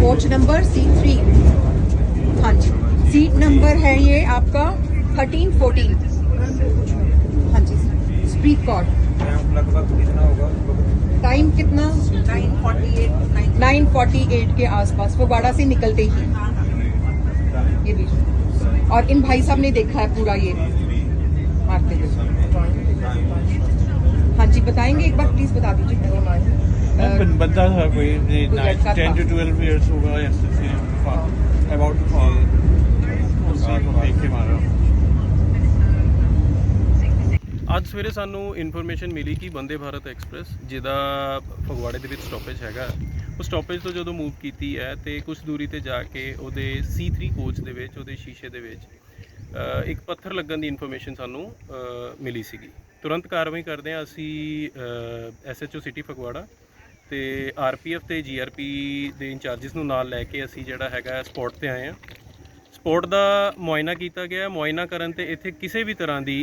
Coach number C three हाँ जी। Seat number है ये आपका थर्टीन फोर्टीन हाँ जी। स्प्रीट कॉर्ड टाइम कितना? 948 9:48 के आसपास। फगवाड़ा से निकलते ही। ये भी। और इन भाई साहब ने देखा है पूरा ये। बताएंगे एक बार प्लीज बता दीजिए अ, बन- बंदा था कोई कोई लड़का टेन था। टू ट्वेल्व ईयर्स होगा ऐसे अबाउट टू फॉल उसी को देख के मारा ਅੱਜ ਸਵੇਰੇ ਸਾਨੂੰ ਇਨਫੋਰਮੇਸ਼ਨ ਮਿਲੀ ਕਿ ਬੰਦੇ ਭਾਰਤ ਐਕਸਪ੍ਰੈਸ ਜਿਹਦਾ ਫਗਵਾੜੇ ਦੇ ਵਿੱਚ ਸਟਾਪੇਜ ਹੈਗਾ ਉਹ ਸਟਾਪੇਜ ਤੋਂ ਜਦੋਂ ਮੂਵ ਕੀਤੀ ਹੈ ਤੇ ਕੁਝ ਦੂਰੀ ਤੇ ਜਾ ਕੇ ਉਹਦੇ C3 ਕੋਚ ਦੇ ਵਿੱਚ ਉਹਦੇ ਸ਼ੀਸ਼ੇ ਦੇ ਵਿੱਚ ਅ, ਇੱਕ ਪੱਥਰ ਲੱਗਣ ਦੀ ਇਨਫੋਰਮੇਸ਼ਨ ਸਾਨੂੰ ਅ, ਮਿਲੀ ਸੀਗੀ ਤੁਰੰਤ ਕਾਰਵਾਈ ਕਰਦੇ ਹਾਂ ਅਸੀਂ ਐਸਐਚਓ ਸਿਟੀ ਫਗਵਾੜਾ ਤੇ ਆਰਪੀਐਫ ਤੇ ਜੀਆਰਪੀ ਦੇ ਇੰਚਾਰਜਸ ਨੂੰ ਨਾਲ ਲੈ ਕੇ ਅਸੀਂ ਜਿਹੜਾ ਹੈਗਾ ਸਪੌਟ ਤੇ ਆਏ ਹਾਂ। ਸਪੋਰਟ ਦਾ ਮੁਆਇਨਾ ਕੀਤਾ ਗਿਆ ਮੁਆਇਨਾ ਕਰਨ ਤੇ ਇੱਥੇ ਕਿਸੇ ਵੀ ਤਰ੍ਹਾਂ ਦੀ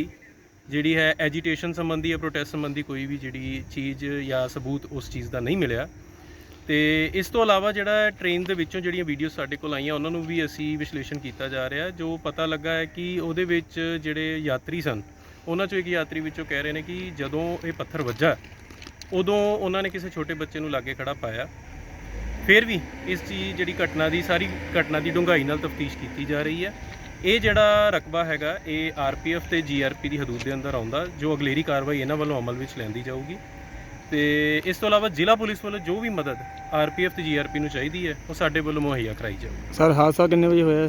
ਜਿਹੜੀ ਹੈ ਐਜੀਟੇਸ਼ਨ ਸੰਬੰਧੀ ਜਾਂ ਪ੍ਰੋਟੈਸਟ ਸੰਬੰਧੀ ਕੋਈ ਵੀ ਜਿਹੜੀ ਚੀਜ਼ ਜਾਂ ਸਬੂਤ ਉਸ ਚੀਜ਼ ਦਾ ਨਹੀਂ ਮਿਲਿਆ। ਤੇ ਇਸ ਤੋਂ ਇਲਾਵਾ ਜਿਹੜਾ ਟ੍ਰੇਨ ਦੇ ਵਿੱਚੋਂ ਜਿਹੜੀਆਂ ਵੀਡੀਓ ਸਾਡੇ ਕੋਲ ਆਈਆਂ, ਉਹਨਾਂ ਨੂੰ ਵੀ ਅਸੀਂ ਵਿਸ਼ਲੇਸ਼ਣ ਕੀਤਾ ਜਾ ਰਿਹਾ ਜੋ ਪਤਾ ਲੱਗਾ ਹੈ ਕਿ ਉਹਦੇ ਵਿੱਚ ਜਿਹੜੇ ਯਾਤਰੀ ਸਨ ਉਹਨਾਂ ਚੋਂ ਇੱਕ ਯਾਤਰੀ ਵਿੱਚੋਂ ਕਹਿ ਰਹੇ ਨੇ ਕਿ ਜਦੋਂ ਇਹ ਪੱਥਰ ਵੱਜਾ, ਉਦੋਂ ਉਹਨਾਂ ਨੇ ਕਿਸੇ ਛੋਟੇ ਬੱਚੇ ਨੂੰ ਲਾਗੇ ਖੜਾ ਪਾਇਆ। ਫਿਰ ਵੀ ਇਸ ਚੀਜ਼ ਜਿਹੜੀ ਘਟਨਾ ਦੀ, ਸਾਰੀ ਘਟਨਾ ਦੀ ਡੂੰਘਾਈ ਨਾਲ ਤਫਤੀਸ਼ ਕੀਤੀ ਜਾ ਰਹੀ ਹੈ। ਇਹ ਜਿਹੜਾ ਰਕਬਾ ਹੈਗਾ, ਇਹ ਆਰਪੀਐਫ ਤੇ ਜੀਆਰਪੀ ਦੀ ਹਦੂਦ ਦੇ ਅੰਦਰ ਆਉਂਦਾ, ਜੋ ਅਗਲੇਰੀ ਕਾਰਵਾਈ ਇਹਨਾਂ ਵੱਲੋਂ ਅਮਲ ਵਿੱਚ ਲੈਂਦੀ ਜਾਊਗੀ। ਤੇ ਇਸ ਤੋਂ ਇਲਾਵਾ ਜ਼ਿਲ੍ਹਾ ਪੁਲਿਸ ਵੱਲੋਂ ਜੋ ਵੀ ਮਦਦ ਆਰਪੀਐਫ ਤੇ ਜੀਆਰਪੀ ਨੂੰ ਚਾਹੀਦੀ ਹੈ, ਉਹ ਸਾਡੇ ਵੱਲੋਂ ਮੁਹੱਈਆ ਕਰਾਈ ਜਾਊਗੀ। ਸਰ, ਹਾਦਸਾ ਕਿੰਨੇ ਵਜੇ ਹੋਇਆ?